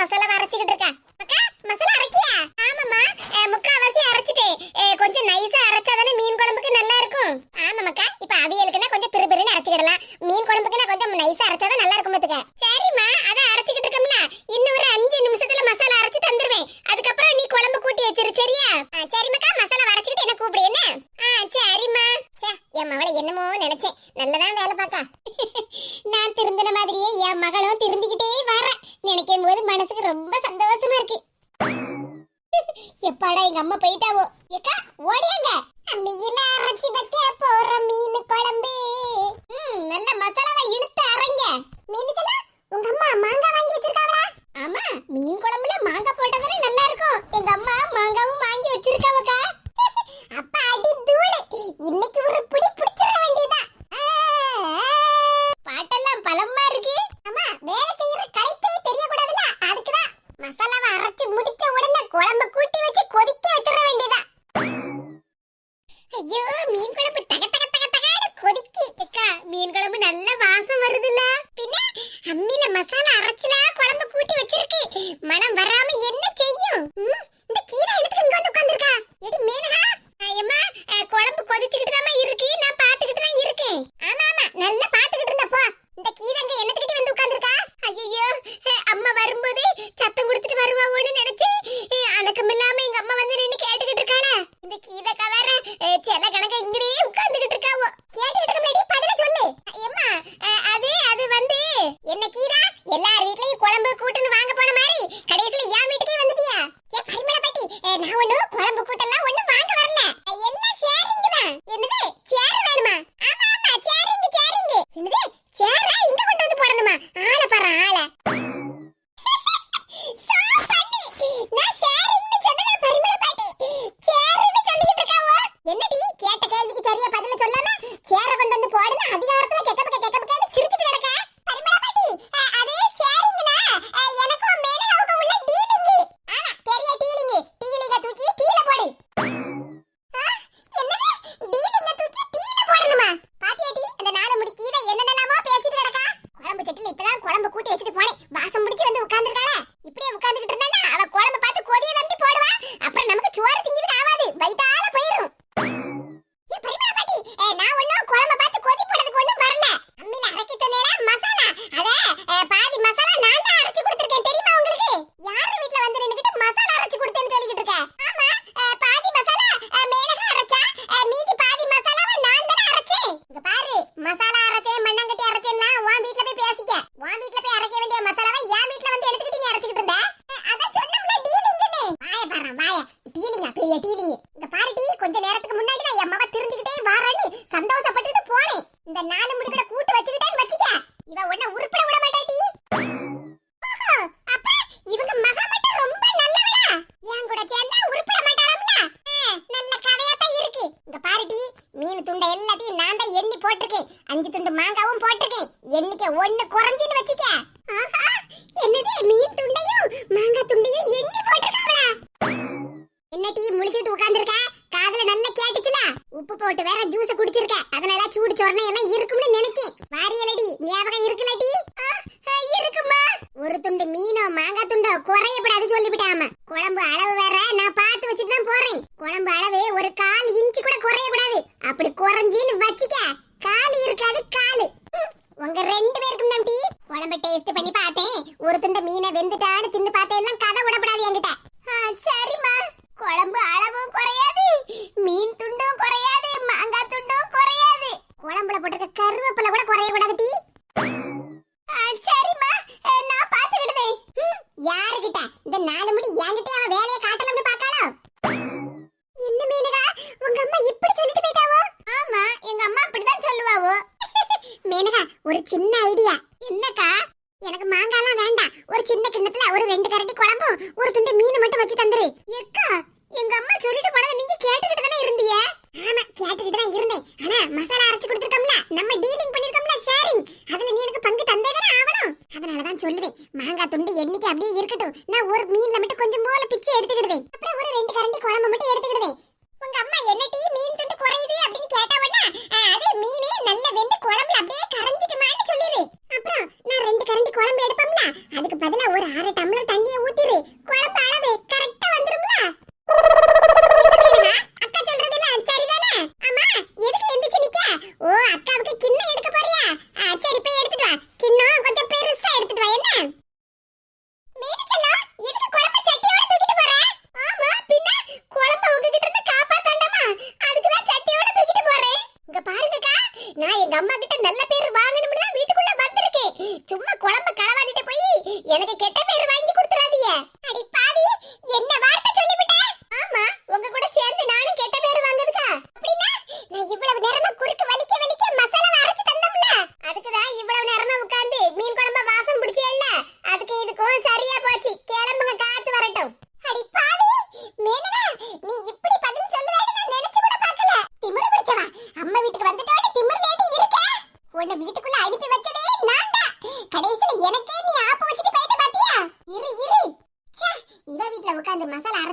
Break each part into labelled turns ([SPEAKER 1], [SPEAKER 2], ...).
[SPEAKER 1] மசாலாவை அரைச்சிக்கிட்டு இருக்கேன் அக்கா மசாலா அரைக்கியா? ஆமாம்மா. முக்காவாசி அரைச்சிட்டேன். கொஞ்சம் நைஸா அரைச்சாதானே மீன் குழம்புக்கு நல்லா இருக்கும். ஆமாம்க்கா இப்போ அவியலுக்குன்னா கொஞ்சம் பெரு பிறுன்னு அரைச்சிக்கிடலாம். மீன் குழம்புக்குன்னா கொஞ்சம் நைஸா அரைச்சாதான் நல்லா இருக்கும் பார்த்துக்க சரிம்மா. அதை அரைச்சிக்கிட்டு இருக்கோம்ல. இன்னும் ஒரு அஞ்சு நிமிஷத்துல மசாலா அரைச்சு தந்துருவேன். அதுக்கப்புறம் நீ குழம்பு கூட்டி வச்சிரு சரியா? சரிம்மாக்கா. மசாலா அரைச்சிக்கிட்டு என்ன கூப்பிடு என்ன? சரிம்மா. சே என் மவளை என்னமோ நினைச்சேன். நல்லதான் வேலை பார்த்தா போயிட்டாவோ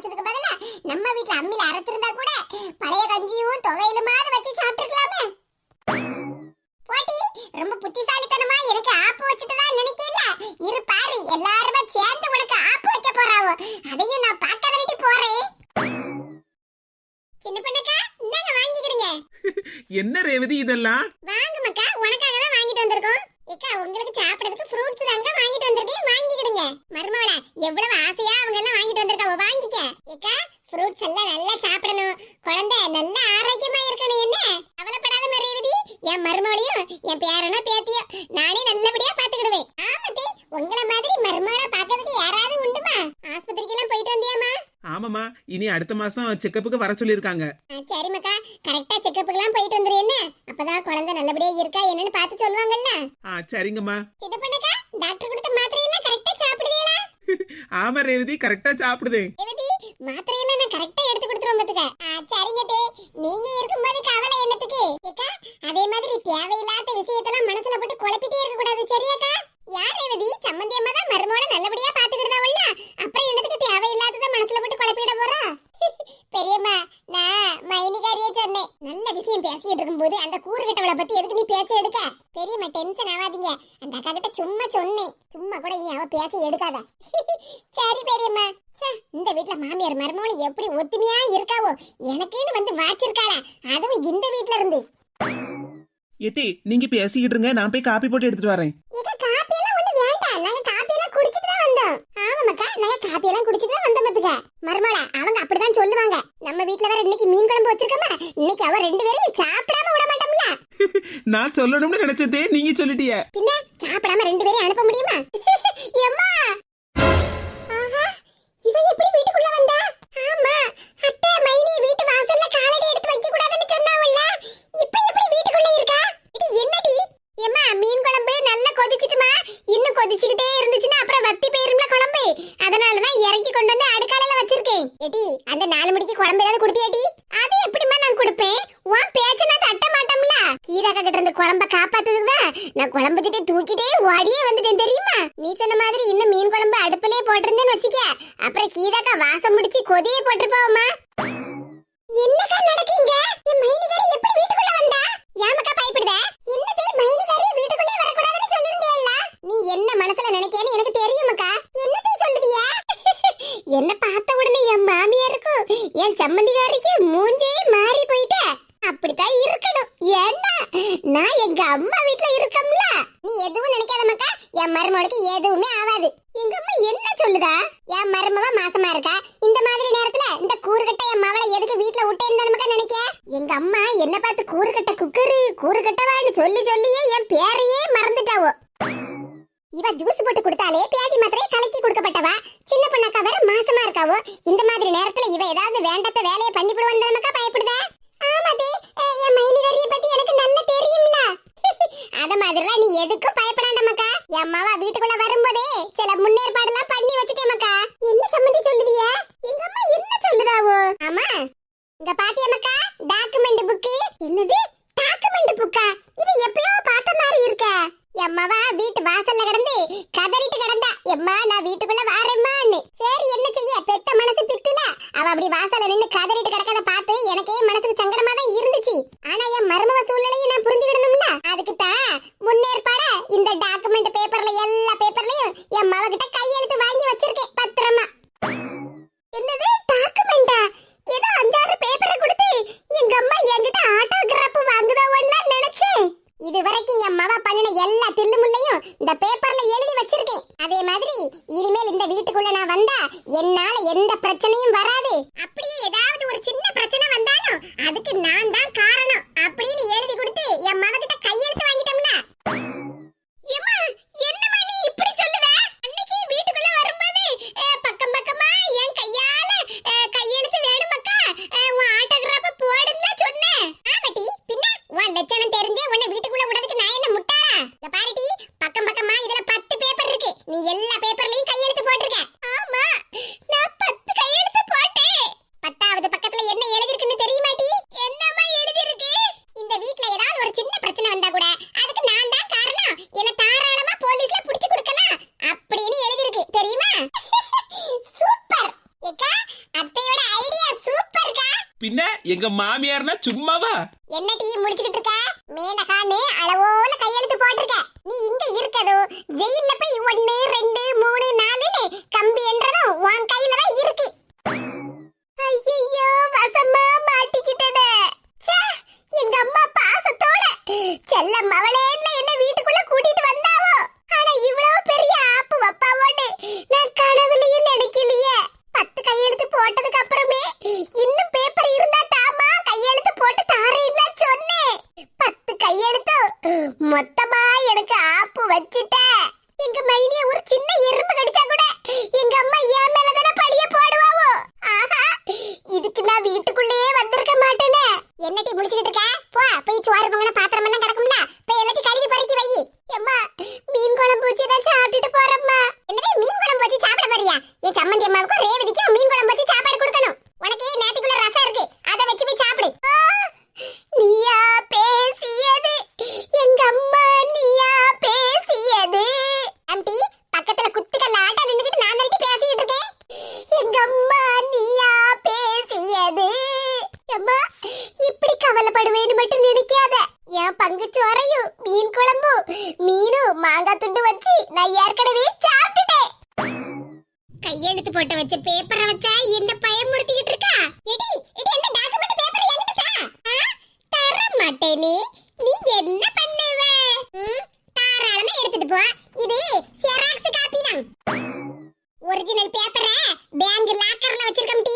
[SPEAKER 1] அரைச்சதுக்கு பதிலா நம்ம வீட்ல அம்மில அரைச்சிருந்தா கூட பழைய கஞ்சியும் துவையிலுமாவது வச்சு சாப்பிட்டுருக்கலாமே. போட்டி ரொம்ப புத்திசாலித்தனமா எனக்கு ஆப்பு வச்சுட்டு தான் நினைக்கல இரு பாரு எல்லாருமே சேர்ந்து உனக்கு ஆப்பு வைக்க போறாவோ? அதையும் நான் பார்க்க வேண்டி போறேன் சின்ன பொண்ணுக்கா இந்தாங்க வாங்கிக்கிடுங்க.
[SPEAKER 2] என்ன ரேவதி இதெல்லாம்?
[SPEAKER 1] வாங்க மக்கா உனக்காக தான் வாங்கிட்டு வந்திருக்கோம். ஏக்கா உங்களுக்கு சாப்பிடறதுக்கு ஃப்ரூட்ஸ் தாங்க வாங்கிட்டு வந்திருக்கேன் வாங்கிக்கிடுங்க. மருமவள எவ்வளவு ஆசையா அவங்க எல்லாம் வாங்கிட்டு வந்திருக்காவோ வாங்கிக்க ஏக்கா ஃப்ரூட்ஸ் எல்லாம் நல்லா சாப்பிடணும் குழந்தை நல்ல ஆரோக்கியமா இருக்கணும் என்ன கவலைப்படாத மறையவதி என் மருமவளையும் என் பேரனோ பேத்தியோ நானே நல்லபடியா பாத்துக்கிடுவேன் ஆமாத்தே உங்களை மாதிரி மருமவளை பாக்கிறதுக்கு யாராவது உண்டுமா ஆஸ்பத்திரிக்கு எல்லாம் போயிட்டு வந்தியாமா
[SPEAKER 2] ஆமாமா இனி அடுத்த மாசம் செக்கப்புக்கு வர சொல்லிருக்காங்க
[SPEAKER 1] ஆ, சரி மக்கா கரெக்டா செக்கப்புக்கெல்லாம் போயிட்டு வந்துரு என்ன? அப்பதான் குழந்தை நல்லபடியா இருக்கா என்னன்னு பார்த்து சொல்லுவாங்கல்ல.
[SPEAKER 2] ஆ சரிங்கம்மா.
[SPEAKER 1] சின்ன பொண்ணுக்கா டாக்டர் கொடுத்த மாத்திரையெல்லாம் கரெக்டா சாப்பிடுவீங்களா
[SPEAKER 2] ஆமா ரேவதி கரெக்டா சாப்பிடுதேன்
[SPEAKER 1] தேவதி மாத்திரையெல்லாம் நான் கரெக்டா எடுத்து கொடுத்துருவோம் பாத்துக்க. ஆ, சரிங்க தே. நீங்க இருக்கும்போது கவலை என்னத்துக்கு? ஏக்கா அதே மாதிரி தேவையில்லாத விஷயத்தெல்லாம் மனசுல போட்டு குழப்பிட்டே இருக்க கூடாது சரியாக்கா? யார் ரேவதி? சம்மந்தி அம்மா தான் மருமோள நல்லபடியா பாத்துக்கிட்டதாவல்ல அப்புறம் என்னத்துக்கு தேவையில்லாதத மனசுல போட்டு குழப்பிட போறா பெரியம்மா நான் மைனிகாரிய சொன்னேன் நல்ல விஷயம் பேசிட்டு இருக்கும்போது அந்த கூறுகிட்டவளை பத்தி எதுக்கு நீ பேச்ச எடுக்க பெரியம்மா டென்ஷன் ஆகாதீங்க அந்த அக்கா கிட்ட சும்மா சொன்னேன் சும்மா கூட இனி அவ பேச்ச எடுக்காத. சரி பெரியம்மா. இந்த வீட்ல மாமியார் மருமகள் எப்படி ஒத்துமையா இருக்காவோ? எனக்குன்னு வந்து வாச்சிருக்காளா. அதுவும் இந்த வீட்ல இருந்து.
[SPEAKER 2] எட்டி நீங்க பேசிக்கிட்டு இருங்க. நான் போய் காப்பி போட்டு எடுத்துட்டு வரேன்
[SPEAKER 1] இத காப்பி எல்லாம் ஒண்ணு வேண்டாம் நாங்க காப்பி எல்லாம் குடிச்சிட்டு தான் வந்தோம் ஆமா மக்கா நாங்க காப்பி எல்லாம் குடிச்சிட்டு தான் வந்தோம் பாத்துக்க. மருமகள அவங்க அப்படிதான் சொல்லுவாங்க. நம்ம வீட்ல வேற இன்னைக்கு மீன் குழம்பு வச்சிருக்கோமா? இன்னைக்கு அவ ரெண்டு பேரையும் சாப்பிடாம விட மாட்டோம்ல.
[SPEAKER 2] நான் சொல்லணும்னு நினைச்சதே நீங்க சொல்லிட்டிய.
[SPEAKER 1] பின்ன சாப்பிடாம ரெண்டு பேரையும் அனுப்ப முடியுமா? எம்மா! ஆஹா இவ எப்படி வீட்டுக்குள்ள வந்தா ஆமா அத்தை மைனி வீட்டு வாசல்ல காலடி எடுத்து வைக்க கூடாதுன்னு சொன்னாவல்ல இப்ப எப்படி வீட்டுக்குள்ள இருக்கா இது என்னடி எம்மா மீன் குழம்பு நல்லா கொதிச்சிட்டுமா இன்னும் கொதிச்சுக்கிட்டே இருந்துச்சுன்னா அப்புறம் வத்தி போயிரும்ல குழம்பு அதனால தான் இறக்கி கொண்டு வந்து அடுக்காலையில வச்சிருக்கேன் ஏடி அந்த நாலு மணிக்கு குழம்பு ஏதாவது அது எப்படிம்மா நான் கொடுப்பேன்? உன் பேச்ச நான் தட்ட மாட்டோம்ல. கீராக்கா கிட்ட இருந்து குழம்ப காப்பாத்ததுக்கு தான் நான் குழம்பு சட்டி தூக்கிட்டே ஓடியே வந்துட்டேன் தெரியுமா? நீ சொன்ன மாதிரி இன்னும் மீன் குழம்பு அடுப்புலயே போட்டிருந்தேன்னு வச்சுக்க. அப்புறம் கீதாக்கா வாசம் முடிச்சு கொதியே போட்டிருப்பாவுமா என்னக்கா நடக்கீங்க? என் மைனிகாரி எப்படி வீட்டுக்குள்ள வந்தா? ஏமக்கா பயப்படுத? என்னதே மைனிகாரி வீட்டுக்குள்ளே வரக்கூடாதுன்னு சொல்லிருந்தேல்ல நீ என்ன மனசுல நினைக்கேன்னு எனக்கு தெரியுமக்கா? என்னதே சொல்லுதியா? என்ன பார்த்த உடனே என் மாமியாருக்கும் என் சம்மந்திகாரிக்கும் மூஞ்சே மாறி போயிட்ட. அப்படித்தான் இருக்கணும். ஏன்னா நான் எங்க அம்மா வீட்ல இருக்கம்ல. நீ எதுவும் நினைக்காத மக்கா. என் மருமகளுக்கு எதுவுமே ஆகாது எங்க அம்மா என்ன சொல்லுதா? என் மருமக மாசமா இருக்கா? இந்த மாதிரி நேரத்துல இந்த கூறுகட்ட என் மவளை எதுக்கு வீட்டுல விட்டேன்னு நமக்கா நினைக்க? எங்க அம்மா என்ன பார்த்து கூறுகட்ட குக்கரு கூறுகட்டவான்னு சொல்லி சொல்லியே என் பேரையே மறந்துட்டாவோ. இவ ஜூஸ் போட்டு கொடுத்தாலே பியாதி மாத்திரையை கலக்கி கொடுக்கப்பட்டவா? சின்ன பொண்ணாக்கா வேற மாசமா இருக்காவோ? இந்த மாதிரி நேரத்துல இவ ஏதாவது வேண்டாத வேலையை பண்ணி விடுவான்னு நமக்கா பயப்படுதா ஆமாதே என் எங்க
[SPEAKER 2] மாமியார்னா சும்மாவா?
[SPEAKER 1] என்ன டீ முடிச்சுக்கிட்டு இருக்க? மேனகான்னு அளவோல இது செராக்ஸ் காப்பி தான். ஒரிஜினல் பேப்பரை பேங்க் லாக்கர்ல வச்சிருக்கோம்